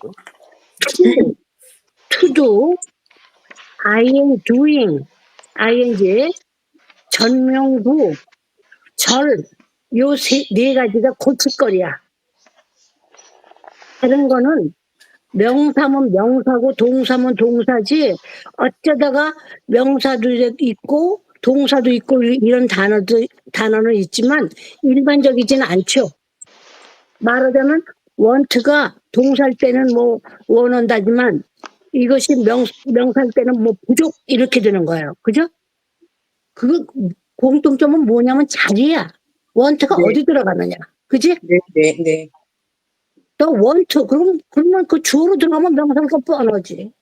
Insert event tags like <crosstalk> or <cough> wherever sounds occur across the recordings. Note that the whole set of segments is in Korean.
to, to do, I am doing, ing, 전명구, 절, 요네 가지가 고칠거리야. 다른 거는 명사면 명사고 동사면 동사지 어쩌다가 명사도 있고 동사도 있고 이런 단어도 단어는 있지만 일반적이지는 않죠. 말하자면 원트가 동사일 때는 뭐 원한다지만 이것이 명 명사일 때는 뭐 부족 이렇게 되는 거예요. 그죠? 그 공통점은 뭐냐면 자리야. 원트가 네. 어디 들어가느냐. 그지? 네, 네, 네. 또 원트 그럼 그러면 그 주어로 들어가면 명사가 뻔하지.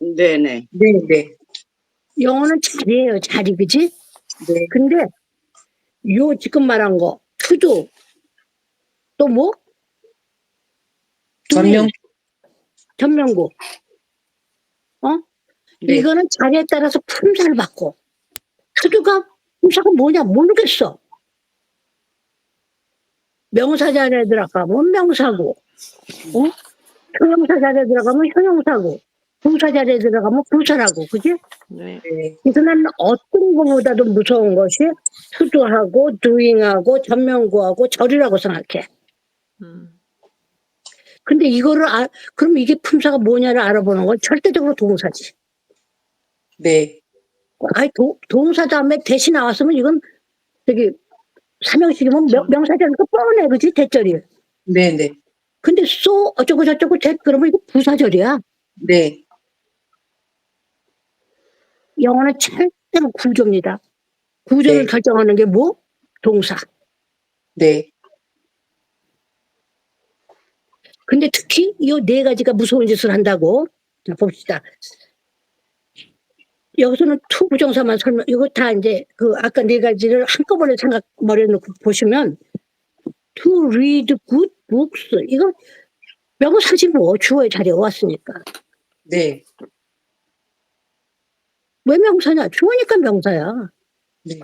네, 네. 네, 네. 영어는 자리예요, 자리, 그지? 네. 근데 요 지금 말한 거 투도 또 뭐? 전명. 전명구. 어? 네. 이거는 자리에 따라서 품사를 받고 투도가 품사가 뭐냐 모르겠어. 명사 자리에 들어가면 명사고, 어? 형용사 자리에 들어가면 형용사고, 부사 자리에 들어가면 부사라고, 그지? 네. 네. 그래서 나는 어떤 것보다도 무서운 것이 투도하고 doing하고 전명구하고 절이라고 생각해. 음. 근데 이거를 아, 그럼 이게 품사가 뭐냐를 알아보는 건 절대적으로 동사지. 네. 아니 도, 동사 다음에 대시 나왔으면 이건 저기 삼형식이면 명, 명사자니까 뻔해 그지 대절이. 네, 네. 근데 쏘 어쩌고 저쩌고 대 그러면 이거 부사절이야. 네. 영어는 절대로 구조입니다. 구조를 네. 결정하는 게 뭐? 동사. 네. 근데 특히 이 네 가지가 무서운 짓을 한다고 자, 봅시다. 여기서는 투 부정사만 설명, 이거 다 이제 그 아까 네 가지를 한꺼번에 생각 머리에 놓고 보시면 to read good books 이거 명사지 뭐 주어의 자리에 왔으니까 네. 왜 명사냐? 주어니까 명사야. 네.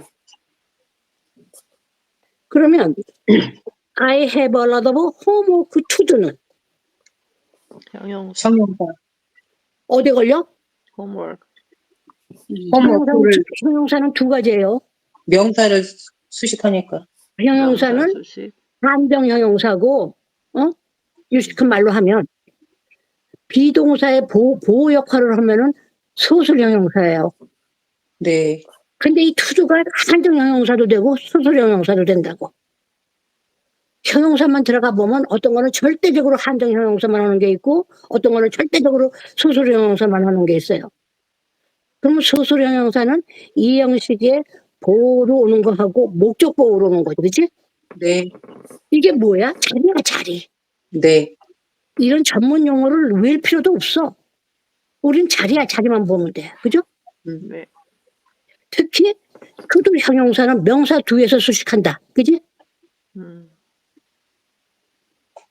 그러면 <clears throat> I have a lot of homework to do는 형용사, 형용사. 어디 걸려? homework. 형용사는, 두- 형용사는 두 가지예요. 명사를 수식하니까. 형용사는. 한정 형용사고, 어? 유식한 말로 하면, 비동사의 보호, 보호 역할을 하면은 소술 형용사예요. 네. 근데 이 투두가 한정 형용사도 되고 소술 형용사도 된다고. 형용사만 들어가 보면 어떤 거는 절대적으로 한정 형용사만 하는 게 있고 어떤 거는 절대적으로 소술 형용사만 하는 게 있어요. 그러면 소술 형용사는 이 형식의 보호로 오는 거하고 목적 보호로 오는 거죠. 그지? 네. 이게 뭐야? 자리야, 자리. 네. 이런 전문 용어를 외울 필요도 없어. 우린 자리야, 자리만 보면 돼. 그죠? 네. 특히 그도 형용사는 명사 뒤에서 수식한다. 그지? 음.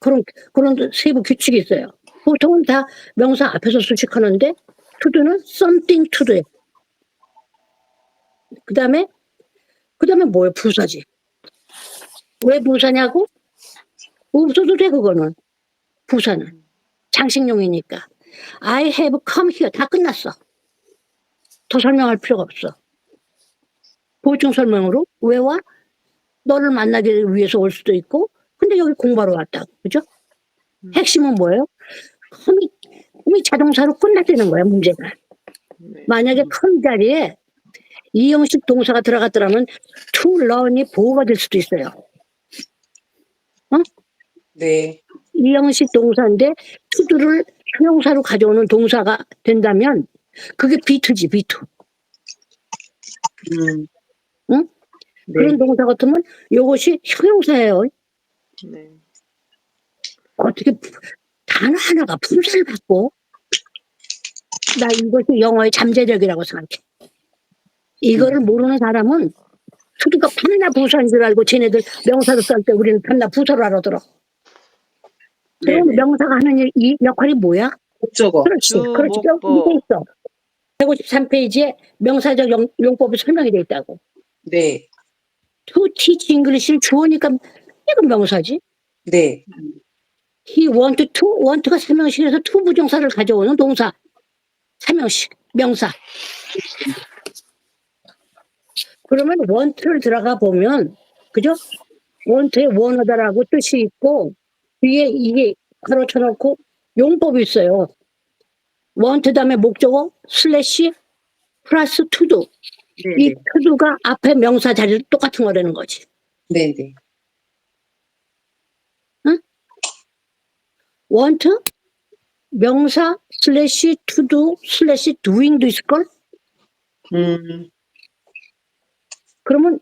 그런, 그런 세부 규칙이 있어요. 보통은 다 명사 앞에서 수식하는데, 투두는 something to do. 그 다음에, 그 다음에 뭐예요? 부사지. 왜 부사냐고? 없어도 돼, 그거는. 부사는. 장식용이니까. I have come here. 다 끝났어. 더 설명할 필요가 없어. 보충 설명으로 왜 와? 너를 만나기 위해서 올 수도 있고, 근데 여기 공부하러 왔다고, 그죠? 음. 핵심은 뭐예요? 컴이, 컴이 자동사로 끝났다는 거야, 문제가. 네. 만약에 컴 자리에 이형식 동사가 들어갔더라면 to learn이 보호가 될 수도 있어요. 네. 이형식 동사인데 to를 형용사로 가져오는 동사가 된다면 그게 비투지, 비투. 음. 응? 네. 그런 동사 같으면 이것이 형용사예요. 네. 어떻게 푸- 단어 하나가 품사를 받고 나 이것이 영어의 잠재력이라고 생각해. 이거를 모르는 사람은 투두가 판나 부사인 줄 알고 쟤네들 명사로 쓸 때 우리는 판나 부사로 알아들어. 그럼 네. 명사가 하는 일, 이 역할이 뭐야? 목적어. 그렇지, 주, 그렇지. 목보. 이게 있어. 153페이지에 명사적 용, 용법이 설명이 돼 있다고. 네. to teach English를 주어니까 이건 명사지. 네. he want to, want가 삼형식에서 to 부정사를 가져오는 동사. 삼형식, 명사. 그러면 want를 들어가 보면, 그죠? want에 원하다라고 뜻이 있고, 위에 이게 가로 쳐 놓고 용법이 있어요. want 다음에 목적어, 슬래시, 플러스 to도. 이 네네. to도가 앞에 명사 자리를 똑같은 거라는 거지. 네네. Want 명사 슬래시 to do 슬래시 doing도 있을걸? 음, 그러면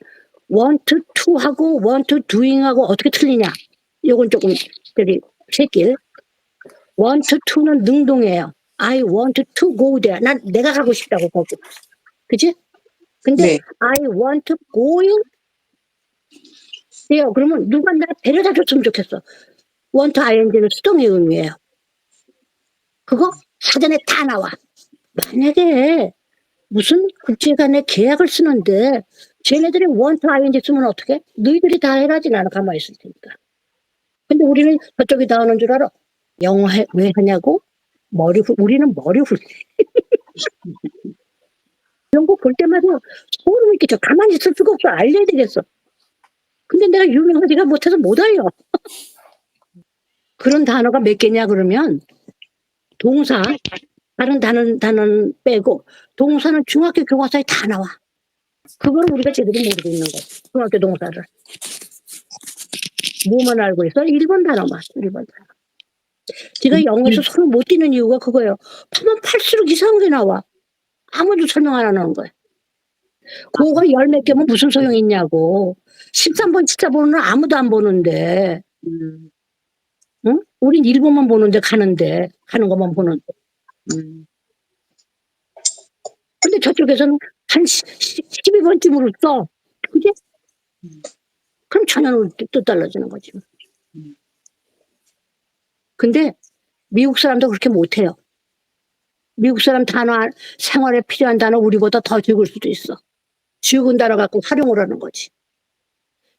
want to 하고 want doing하고 어떻게 틀리냐? 요건 조금 저기 새길. want to는 능동이에요. I want to go there. 난 내가 가고 싶다고 거기. 그지? 근데 네. I want going 돼요. 그러면 누가 나 데려다 줬으면 좋겠어. Want ing는 수동의 의미예요. 그거 사전에 다 나와. 만약에 무슨 국제간의 계약을 쓰는데 쟤네들이 want ing 쓰면 어떻게? 너희들이 다 해라지 나는 가만히 있을 테니까. 근데 우리는 저쪽이 다 하는 줄 알아. 영어 해, 왜 하냐고? 머리 후, 우리는 머리 후. <laughs> 이런 거 볼 때마다 소름이 끼쳐. 가만히 있을 수가 없어. 알려야 되겠어. 근데 내가 유명하지가 못해서 못 알려. <laughs> 그런 단어가 몇 개냐 그러면 동사 다른 단어 단어 빼고 동사는 중학교 교과서에 다 나와. 그걸 우리가 제대로 모르고 있는 거야. 중학교 동사를. 뭐만 알고 있어? 1번 단어만. 1번 단어. 제가 영어에서 손을 못 띄는 이유가 그거예요. 파면 팔수록 이상한 게 나와. 아무도 설명 안 하는 거예요. 그거 열 몇 개면 무슨 소용이 있냐고. 13번 진짜 보는 아무도 안 보는데. 음, 응? 우린 일본만 보는데 가는데 가는 것만 보는데 음, 근데 저쪽에서는 한 12번쯤으로 써 그지? 음. 그럼 천연으로 또 달라지는 거지 음. 근데 미국 사람도 그렇게 못해요 미국 사람 단어 알- 생활에 필요한 단어 우리보다 더 적을 수도 있어 적은 단어 갖고 활용을 하는 거지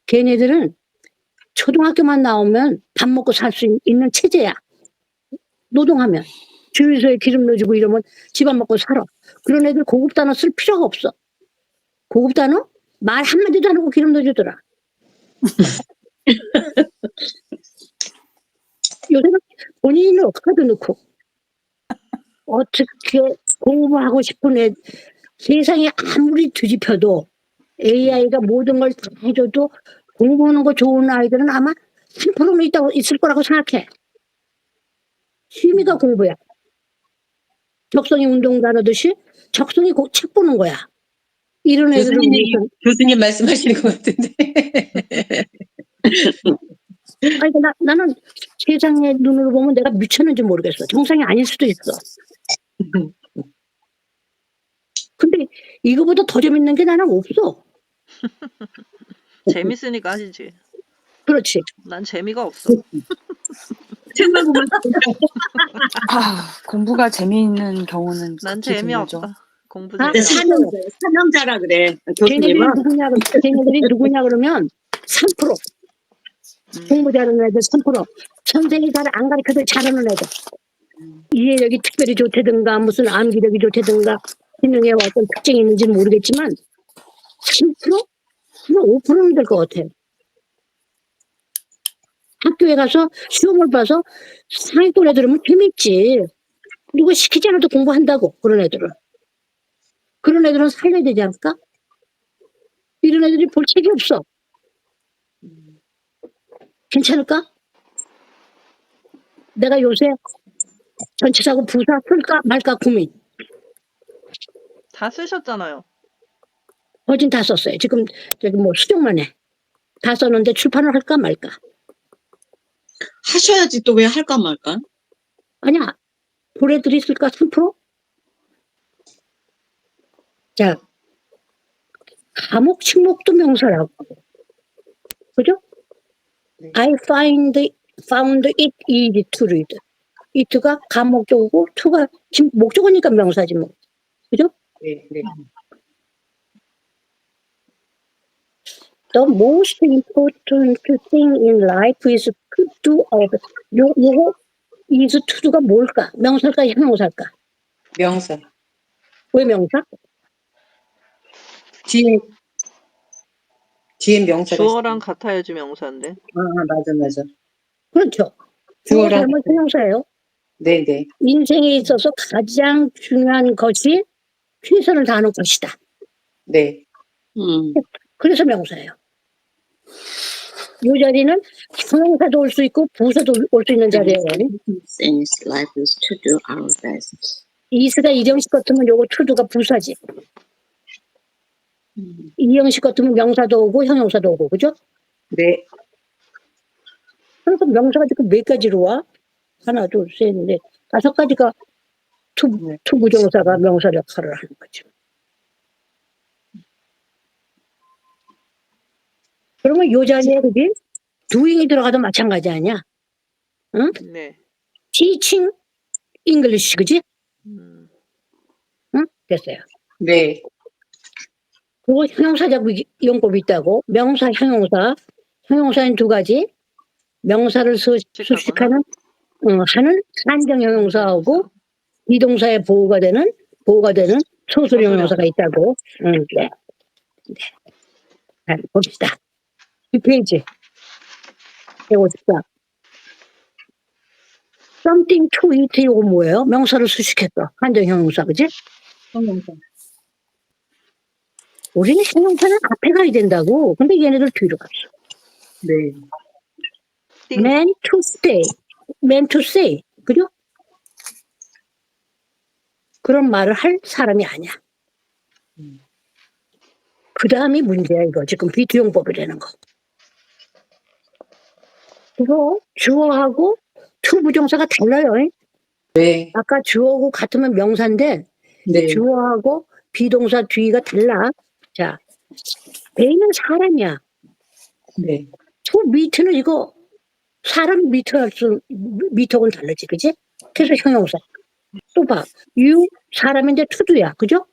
걔네들은 초등학교만 나오면 밥 먹고 살 수 있는 체제야 노동하면 주유소에 기름 넣어주고 이러면 집안 먹고 살아. 그런 애들 고급 단어 쓸 필요가 없어. 고급 단어? 말 한마디도 안 하고 기름 넣어주더라. 요새는 본인은 카드 넣고 어떻게 공부하고 싶은 애 세상에 아무리 뒤집혀도 AI가 모든 걸 다 해줘도 공부하는 거 좋은 아이들은 아마 3%는 있다고 있을 거라고 생각해. 취미가 공부야. 적성이 운동 다르듯이 적성이 고- 책 보는 거야. 이런 애들은 교수님, 무슨 교수님 말씀하시는 것 같은데. <laughs> 아니 나 나는 세상의 눈으로 보면 내가 미쳤는지 모르겠어. 정상이 아닐 수도 있어. 근데 이거보다 더 재밌는 게 나는 없어. <laughs> 재밌으니까 하시지. 그렇지. 난 재미가 없어. 책만 보면 아, 공부가 재미있는 경우는 난 극히. 재미없다. 공부 아, 재미없어. 사명, 사명자라 그래. 걔네들이 교수님은. 누구냐, 그러- 걔네들이 누구냐 그러면 3%. 음. 공부 잘하는 애들 3%. 선생이 잘 안 가르쳐도 잘하는 애들. 이해력이 특별히 좋다든가 무슨 암기력이 좋다든가 기능에 어떤 특징이 있는지는 모르겠지만 3%? 5%는 될 것 같아요. 학교에 가서 시험을 봐서 상위권 애들은 재밌지. 누가 시키지 않아도 공부한다고 그런 애들은. 그런 애들은 살려야 되지 않을까? 이런 애들이 볼 책이 없어. 괜찮을까? 내가 요새 전체사고 부사 쓸까 말까 고민. 다 쓰셨잖아요. 어진 다 썼어요. 지금 저기 뭐 수정만 해. 다 썼는데 출판을 할까 말까. 하셔야지 또 왜 할까 말까? 아니야. 보내드리 쓸까 3%? 자, 감옥 침묵도 명사라고. 그죠? 네. I find found it easy to read. it가 감목적이고 to가 지금 목적어니까 명사지 뭐. 그죠? 네, 네. The most important thing in life is 투두 어, 요 요거 이스 투두가 뭘까? 명사일까 형용사일까? 명사. 왜 명사? 뒤에 뒤에 명사가 주어랑 같아야지 명사인데. 있어. 아 맞아 맞아. 그렇죠. 주어랑 닮은 형용사예요. 네네. 인생에 있어서 가장 중요한 것이 최선을 다하는 것이다. 네. 음. 그래서 명사예요. 이 자리는 형용사도 올 수 있고 부사도 올 수 있는 자리예요. 이스가 이정식 같으면 요거 투두가 부사지. 이형식 같으면 명사도 오고 형용사도 오고 그죠? 네. 그러니까 명사가 지금 몇 가지로 와? 하나, 둘, 셋, 넷, 다섯 가지가 투, 네. 투부정사가 명사 역할을 하는 거죠. 그러면 요 자리에 그지? doing이 들어가도 마찬가지 아니야? 네. teaching English 그지? 음. 응? 됐어요. 네. 그리고 형용사적 이용법이 있다고 명사, 형용사, 형용사는 두 가지. 명사를 수. 수식하는 어, 하는 한정 형용사하고 이동사의 보호가 되는 보호가 되는 소설 형용사가 있다고. 응, 네. 네. 자, 봅시다. 이 페이지 154. something to eat 이거 뭐예요? 명사를 수식했어. 한정 형용사 그지? 형용사. 우리는 형용사는 앞에 가야 된다고. 근데 얘네들 뒤로 갔어. 네. 띵. man to stay, man to say, 그죠? 그런 말을 할 사람이 아니야. 그 다음이 문제야, 이거. 지금 비투용법이라는 거. 이거 주어하고 투부정사가 달라요. 네. 아까 주어하고 같으면 명사인데, 네. 주어하고 비동사 뒤가 달라. 자, 베이는 사람이야. 네. 저 미트는 이거 사람 미트 할수 미트하고는 다르지, 그지? 그래서 형용사. 또 봐, you 사람인데 투두야, 그죠?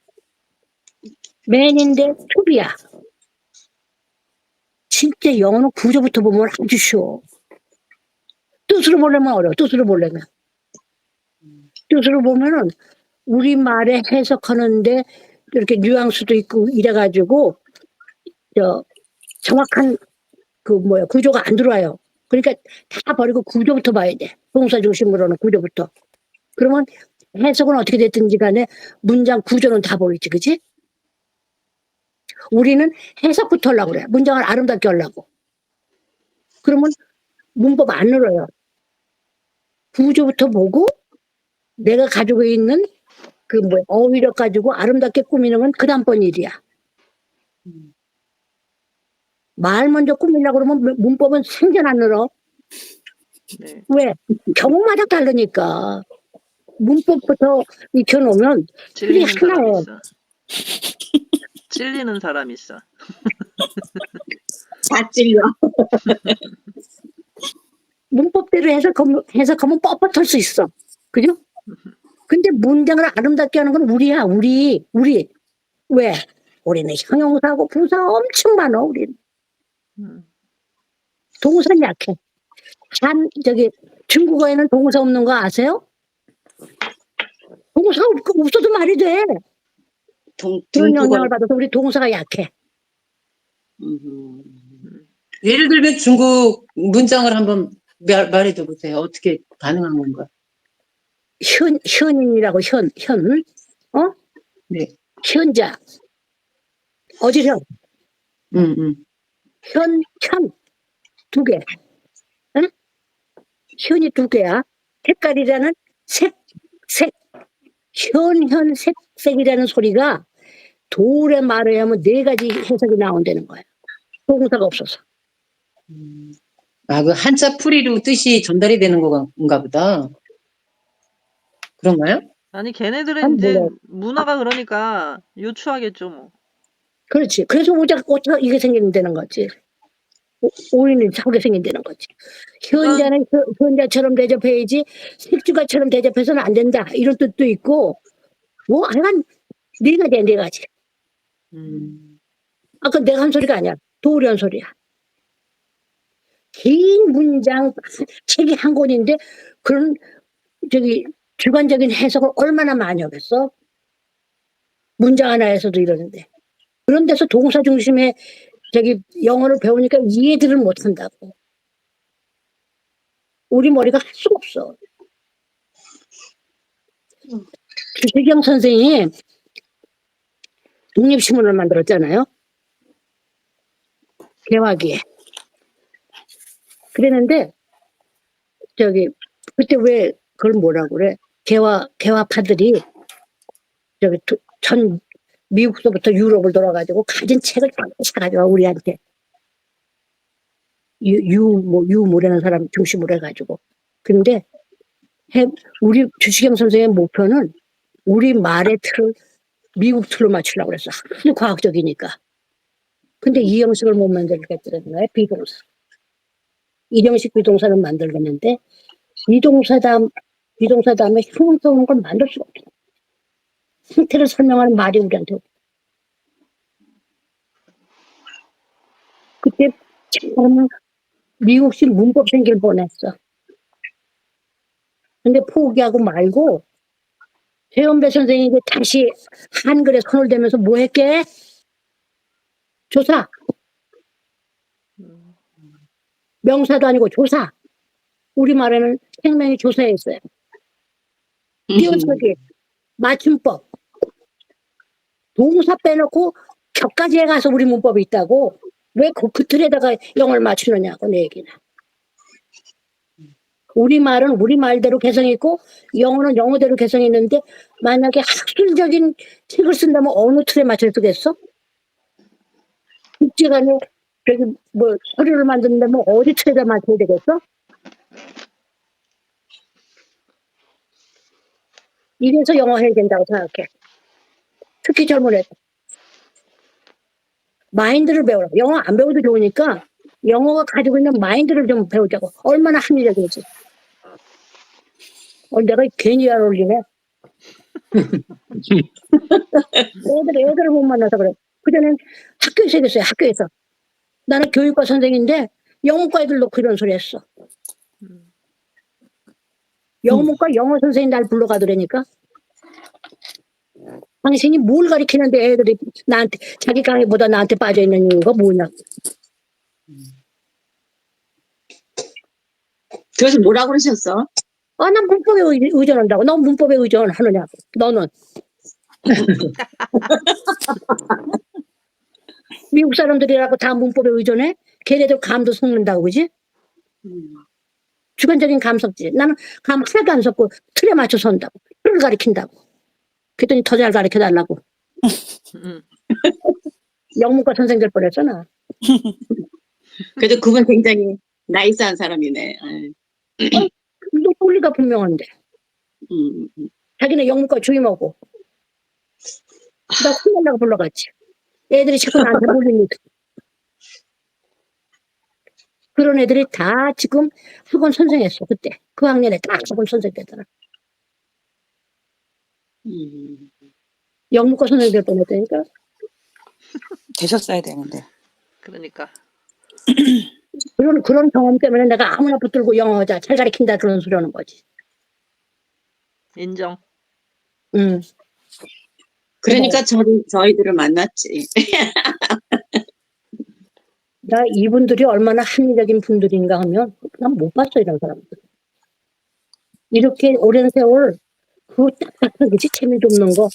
man인데 투비야. 진짜 영어는 구조부터 보면 아주 쉬워. 뜻으로 보려면 어려워. 뜻으로 보려면. 뜻으로 보면은 우리 말에 해석하는데 이렇게 뉘앙스도 있고 이래가지고 저 정확한 그 뭐야 구조가 안 들어와요. 그러니까 다 버리고 구조부터 봐야 돼. 동사 중심으로는 구조부터. 그러면 해석은 어떻게 됐든지 간에 문장 구조는 다 보이지, 그지? 우리는 해석부터 하려고 그래. 문장을 아름답게 하려고. 그러면 문법 안 늘어요. 구조부터 보고 내가 가지고 있는 그 뭐 어휘력 가지고 아름답게 꾸미는 건 그 다음번 일이야. 말 먼저 꾸미려고 그러면 문- 문법은 생전 안 늘어. 네. 왜? 경우마다 다르니까. 문법부터 익혀놓으면 사람 하나예요. <laughs> 찔리는 사람 있어. <laughs> 다 찔려. <laughs> 문법대로 해석하면, 해석하면 뻣뻣할 수 있어. 그죠? 근데 문장을 아름답게 하는 건 우리야, 우리, 우리. 왜? 우리는 형용사하고 부사 엄청 많아, 우리는. 음. 동사는 약해. 한, 저기, 중국어에는 동사 없는 거 아세요? 동사 없- 없어도 말이 돼. 동, 그런 중국어. 영향을 받아서 우리 동사가 약해. Mhm. 예를 들면 중국 문장을 한번 말, 말해줘 보세요. 어떻게 가능한 건가? 현, 현인이라고, 현, 현, 어? 네. 현자. 어지현, 음, 음. 현, 현. 두 개. 응? 현이 두 개야. 색깔이라는 색, 색. 현, 현, 색, 색이라는 소리가 돌의 말을 하면 네 가지 해석이 나온다는 거야. 동사가 없어서. 아, 그 한자 풀이로 뜻이 전달이 되는 건가 보다. 그런가요? 아니 걔네들은 이제 뭐가- 문화가 그러니까 유추하겠죠 뭐. 그렇지. 그래서 오자, 오자 이게 생긴다는 거지. 오- 오인을 하게 생긴다는 거지. 현자는 현- 현자처럼 대접해야지 색주가처럼 대접해서는 안 된다. 이런 뜻도 있고, 뭐, 하여간 네 가지야, 네 가지. 음. 아까 내가 한 소리가 아니야. 도우리 한 소리야. 긴 문장 책이 한 권인데 그런 저기 주관적인 해석을 얼마나 많이 하겠어? 문장 하나에서도 이러는데 그런 데서 동사 중심의 저기 영어를 배우니까 이해들을 못한다고. 우리 머리가 할 수가 없어. 주시경 선생이 독립신문을 만들었잖아요. 개화기에. 그랬는데, 저기, 그때 왜 그걸 뭐라고 그래? 개화, 개화파들이, 저기, 도- 전, 미국서부터 유럽을 돌아가지고 가진 책을 다 사가지고 와, 우리한테. 유, 유, 뭐, 유모라는 사람 중심으로 해가지고. 근데, 해, 우리 주시경 선생의 목표는 우리 말의 틀을 미국 틀로 맞추려고 그랬어. 하도 과학적이니까. 근데 이 형식을 못 만들겠다는 거야, 비동사. 이 형식 비동사는 만들겠는데, 비동사 다음, 비동사 다음에 형용사 오는 걸 만들 수가 없어. 상태를 설명하는 말이 우리한테 없어. 그때 참 미국식 문법 생길 뻔했어. 근데 포기하고 말고, 최연배 선생님이 다시 한글에 손을 대면서 뭐 했게? 조사. 음. 명사도 아니고 조사. 우리말에는 생명이 조사에 있어요. 띄어쓰기, 맞춤법. 동사 빼놓고 격까지에 가서 우리 문법이 있다고. 왜 그, 그 틀에다가 영어를 맞추느냐고 내 얘기는. 우리말은 우리말대로 개성이 있고 영어는 영어대로 개성이 있는데 만약에 학술적인 책을 쓴다면 어느 틀에 맞춰 쓰겠어? 국제간에 저기 뭐 서류를 만든다면 어디 틀에다 맞춰야 되겠어? 이래서 영어 해야 된다고 생각해. 특히 젊은 애들. 마인드를 배우라. 영어 안 배워도 좋으니까 영어가 가지고 있는 마인드를 좀 배우자고. 얼마나 합리적인지. 어, 내가 괜히 안 어울리네. <laughs> 애들, 애들을 못 만나서 그래. 그전엔 학교에서 얘기했어요, 학교에서. 나는 교육과 선생인데 영어과 애들 놓고 이런 소리 했어. 음. 영문과 영어 선생님 날 불러가더라니까. 당신이 뭘 가르치는데 애들이 나한테, 자기 강의보다 나한테 빠져 있는 이유가 뭐냐. 그래서 뭐라 그러셨어? 아, 난 문법에 의, 의존한다고. 너 문법에 의존하느냐고. 너는. <laughs> 미국 사람들이라고 다 문법에 의존해? 걔네들 감도 섞는다고, 그지? 음. 주관적인 감 섞지. 나는 감 하나도 안 섞고 틀에 맞춰서 한다고. 틀을 가리킨다고. 그랬더니 더 잘 가르쳐 달라고. 음. 영문과 선생 될 뻔했어, 나. <laughs> 그래도 그건 굉장히 나이스한 사람이네. 너 논리가 분명한데. 음, 음. 자기네 영문과 주임하고. 나 혼날라고 불러갔지. 애들이 자꾸 나한테 몰리니까. 그런 애들이 다 지금 학원 선생했어, 그때. 그 학년에 딱 학원 선생 되더라. 음. 영문과 선생 될 뻔했다니까. 되셨어야 되는데. 그러니까. <clears throat> 그런, 그런 경험 때문에 내가 아무나 붙들고 영어자 잘 가르친다 그런 소리 하는 거지. 인정. 응. 그러니까 저, 저희들을 만났지. 나 이분들이 얼마나 합리적인 분들인가 하면 난 못 봤어 이런 사람들. 이렇게 오랜 세월 그 딱딱한 그지 재미 좀 없는 거.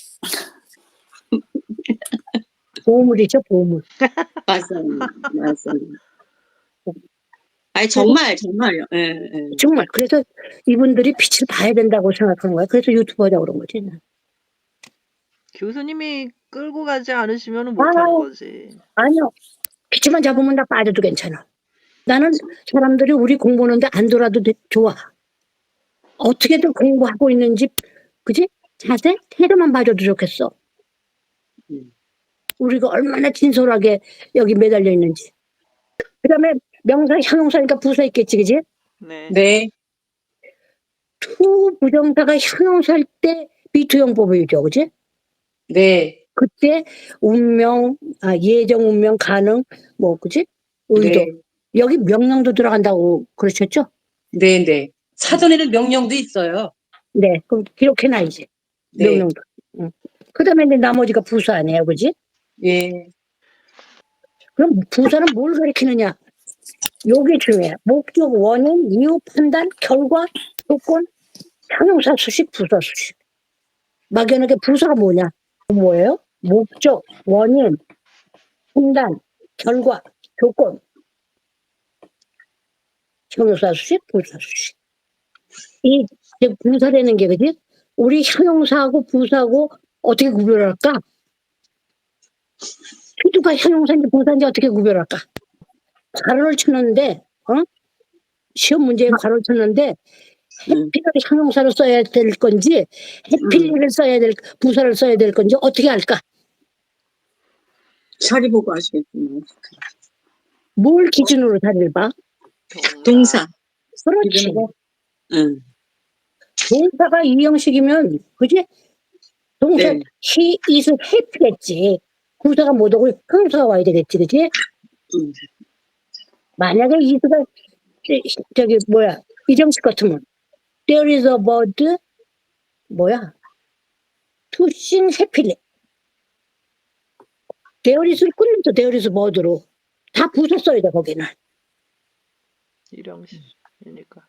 보물이죠 보물. 맞아, 맞아. 아니 정말 정말요. 예, 예. 정말 그래서 이분들이 빛을 봐야 된다고 생각하는 거야. 그래서 유튜브 하자고 그런 거지. 난. 교수님이 끌고 가지 않으시면 못하는 아우. 거지. 아니요. 빛만 잡으면 나 빠져도 괜찮아. 나는 사람들이 우리 공부하는데 안 돌아도 돼- 좋아. 어떻게든 공부하고 있는지, 그지? 자세? 태도만 봐줘도 좋겠어. 음. 우리가 얼마나 진솔하게 여기 매달려 있는지. 그 다음에 명사, 형용사니까 부사 있겠지, 그지? 네. 네. 투 부정사가 형용사일 때 비투형법이죠, 그지? 네. 그때 운명, 아, 예정, 운명, 가능, 뭐, 그지? 의도. 네. 여기 명령도 들어간다고 그러셨죠? 네네. 사전에는 명령도 있어요. 네. 그럼 기록해 놔야지. 네. 명령도. 응. 그 다음에 이제 나머지가 부사 아니에요. 그지? 예. 그럼 부사는 뭘 가리키느냐? 요게 중요해. 목적, 원인, 이유, 판단, 결과, 조건, 형용사 수식, 부사 수식. 막연하게 부사가 뭐냐? 뭐예요? 목적, 원인, 판단, 결과, 조건. 형용사 수식, 부사 수식. 이 부사라는 게 그지? 우리 형용사하고 부사하고 어떻게 구별할까? 누가 형용사인지 부사인지 어떻게 구별할까? 가로를 쳤는데, 어? 시험 문제에 가로를 쳤는데, 해피를 형용사로 써야 될 건지, 해피를 써야 될, 부사를 써야 될 건지 어떻게 할까? 자리 보고 하시겠구나. 뭘 기준으로 자리를 봐? 동사. 그렇지. 응. 동사가 이 형식이면, 그지? 동사, 네. he is happy겠지. 부사가 못 오고 형사가 와야 되겠지, 그지? 음. 만약에 is가, 저기, 뭐야, 이정식 같으면, there is a bird, 뭐야, to sing happily. there is를 끊는다, there is bird로. 다 부사 써야 돼, 거기는. 일형식이니까.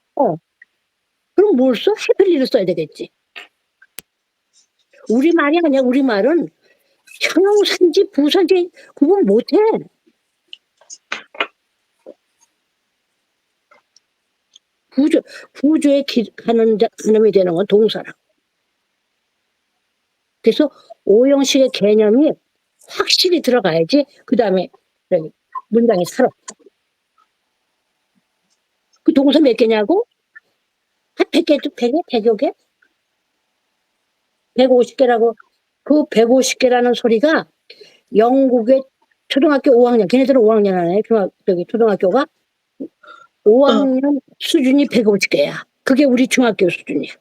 그럼 뭘 써? 해필리를 써야 되겠지. 우리 말이 아니야. 우리 말은 형용사인지 부사인지 구분 못해. 구조, 구조에 기, 가는, 자- 가늠이 되는 건 동사라. 그래서 오형식의 개념이 확실히 들어가야지 그 다음에 문장이 살아. 그 동사 몇 개냐고? 한 100개도 100개? 100여 개? 150개라고 그 150개라는 소리가 영국의 초등학교 5학년 걔네들은 5학년 하네 중학 저기 초등학교가 5학년 수준이 150개야 그게 우리 중학교 수준이야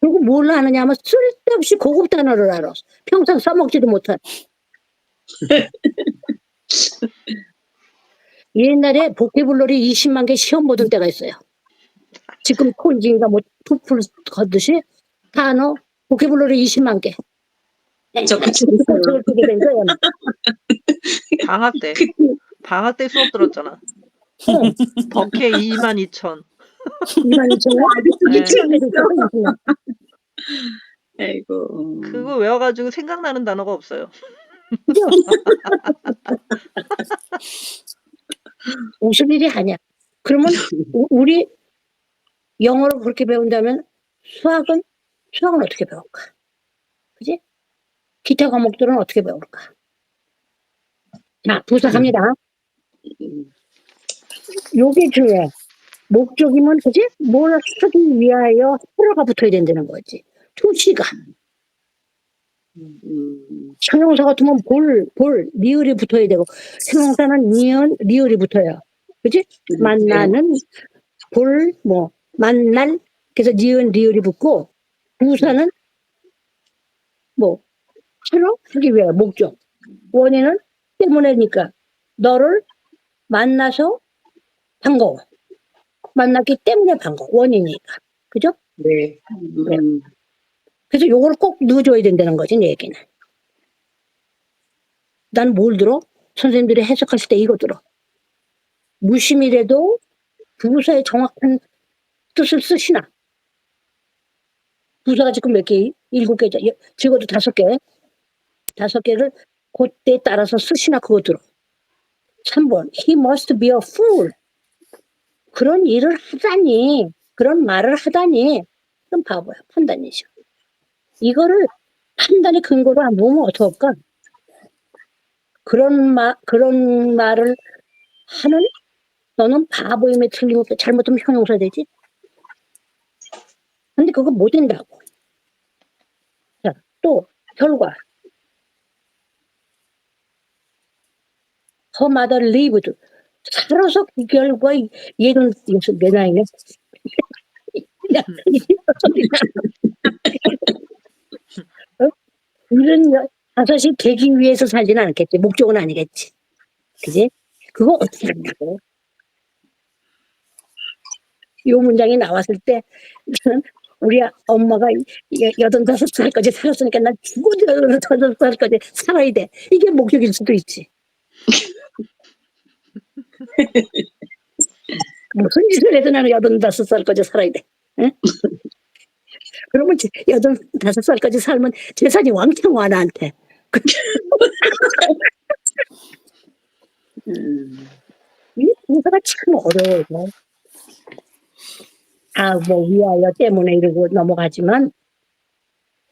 그리고 뭘 아느냐 하면 쓸데없이 고급 단어를 알아 평생 써먹지도 못한 <laughs> 옛날에 보케블러리 20만 개 시험 보던 때가 있어요 지금 콘지인가 뭐 토플 걷듯이 단어 보케블러리 20만 개. 저 그치. 저걸 보게 된 거야. 방학 때. 방학 때 수업 들었잖아. 덕혜 2만 2천. 이만 이천 네. 원. <laughs> 아이고. 그거 외워가지고 생각나는 단어가 없어요. <laughs> 웃을 일이 아니야. 그러면 우- 우리 영어를 그렇게 배운다면 수학은 수학은 어떻게 배울까? 그지? 기타 과목들은 어떻게 배울까? 자, 부사합니다. 음. 요게 중요해. 목적이면 그지? 뭘 하기 위하여 하루가 붙어야 된다는 거지. 투시가. 음. 형용사 같으면 볼, 볼, 리을이 붙어야 되고, 형용사는 니은, 리을이 붙어요. 그지? 만나는, 볼, 뭐, 만날, 그래서 니은, 리을이 붙고, 부사는 뭐, 하루 하기 위해 목적. 원인은 때문에니까, 너를 만나서 반가워. 만났기 때문에 반가워. 원인이니까. 그죠? 네. 음. 그래서 요걸 꼭 넣어줘야 된다는 거지, 내 얘기는. 난 뭘 들어? 선생님들이 해석하실 때 이거 들어. 무심이라도 부사의 정확한 뜻을 쓰시나. 부사가 지금 몇 개? 일곱 개, 적어도 다섯 개. 다섯 개를 그때에 따라서 쓰시나 그거 들어. 3번. He must be a fool. 그런 일을 하다니, 그런 말을 하다니, 그건 바보야. 판단이죠. 이거를 판단의 근거로 안 보면 어떡할까? 그런 말, 그런 말을 하는 너는 바보임에 틀림없게 잘못하면 형용사 되지? 근데 그거 못 된다고. 자, 또, 결과. Mother lived. 살아서 그 결과, 얘는, 여기서 내 나이네. 야, 어? 이런 여- 다섯이 되기 위해서 살지는 않겠지. 목적은 아니겠지. 그지? 그거 어떻게 하냐고. 요 문장이 나왔을 때 우리 엄마가 여- 여든다섯 살까지 살았으니까 난 죽어도 여든다섯 살까지 살아야 돼. 이게 목적일 수도 있지. 무슨 짓을 해도 나는 여든다섯 살까지 살아야 돼. 응? 그러면 제- 여든 다섯 살까지 살면 재산이 왕창 와 나한테. Mm. <laughs> 이 분사가 참 어려워요. 아, 뭐, 위하여 때문에 이러고 넘어가지만,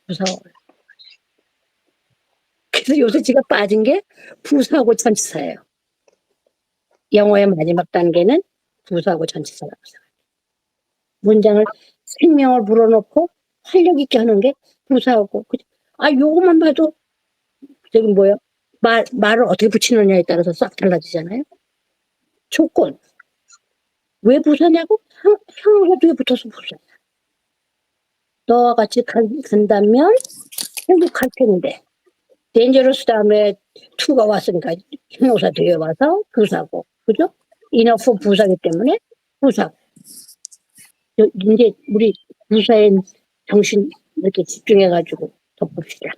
무서워요. 그래서 요새 제가 빠진 게 부사하고 전치사예요. 영어의 마지막 단계는 부사하고 전치사라고 생각해요. 문장을 생명을 불어넣고 활력 있게 하는 게 부사하고, 그- 아, 요것만 봐도, 저기 뭐야, 말, 말을 어떻게 붙이느냐에 따라서 싹 달라지잖아요. 조건. 왜 부사냐고? 형, 형용사 뒤에 붙어서 부사야. 너와 같이 간, 간다면 행복할 텐데. Dangerous 다음에 to가 왔으니까 형용사 뒤에 와서 부사고. 그죠? enough 부사기 때문에 부사. 요- 이제 우리 부사의 정신 이렇게 집중해가지고 덮읍시다.